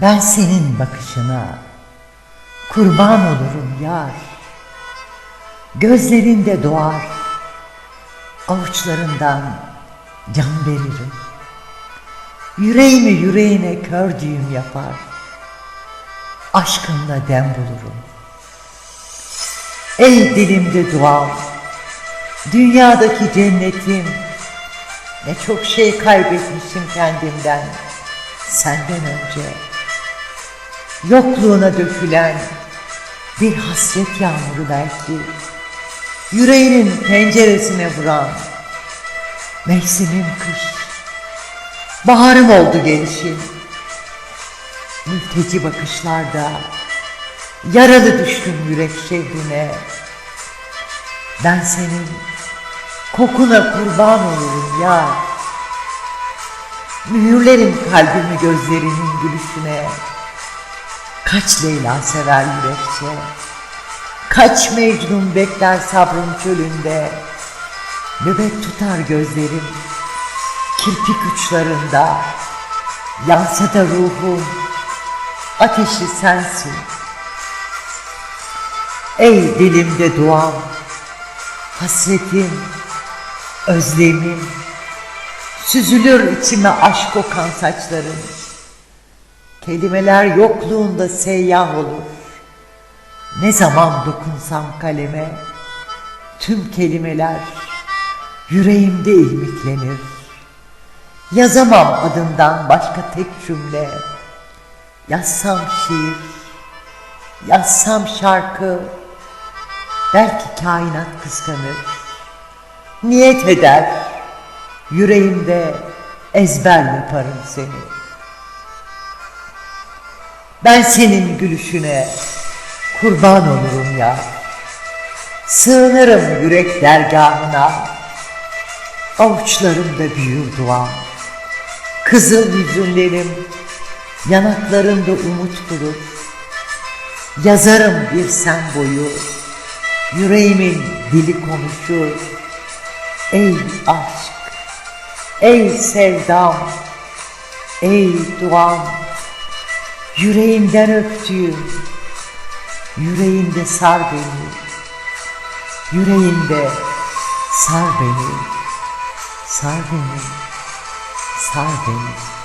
Ben senin bakışına kurban olurum yar. Gözlerinde doğar, avuçlarından can veririm. Yüreğimi yüreğine kör düğüm yapar, aşkınla dem bulurum. Ey dilimde duam, dünyadaki cennetim, ne çok şey kaybetmişim kendimden, senden önce. Yokluğuna dökülen bir hasret yağmuru belki, yüreğinin penceresine vuran mevsimim kış, baharım oldu gelişin. Mülteci bakışlarda yaralı düştüm yürek şehrine. Ben senin kokuna kurban olurum ya. Mühürlerim kalbimi gözlerinin gülüşüne. Kaç Leyla sever yürekçe. Kaç Mecnun bekler sabrın çölünde. Nöbet tutar gözlerim kirpik uçlarında. Yansa da ruhum ateşi sensin. Ey dilimde duam, hasretim, özlemim, süzülür içime aşk kokan saçların. Kelimeler yokluğunda seyyah olur. Ne zaman dokunsam kaleme, tüm kelimeler yüreğimde ilmiklenir. Yazamam adından başka tek cümle. Yazsam şiir, yazsam şarkı, belki kainat kıskanır. Niyet eder, yüreğimde ezber yaparım seni. Ben senin gülüşüne kurban olurum ya. Sığınırım yürek dergahına, avuçlarımda büyür duam. Kızıl hüzünlerim yanaklarında umut bulur. Yazarım bir sen boyu, yüreğimin dili konuşur. Ey aşk, ey sevdam, ey duam, yüreğimden öptüğüm, yüreğinde sar beni, yüreğinde sar beni, sar beni, sar beni.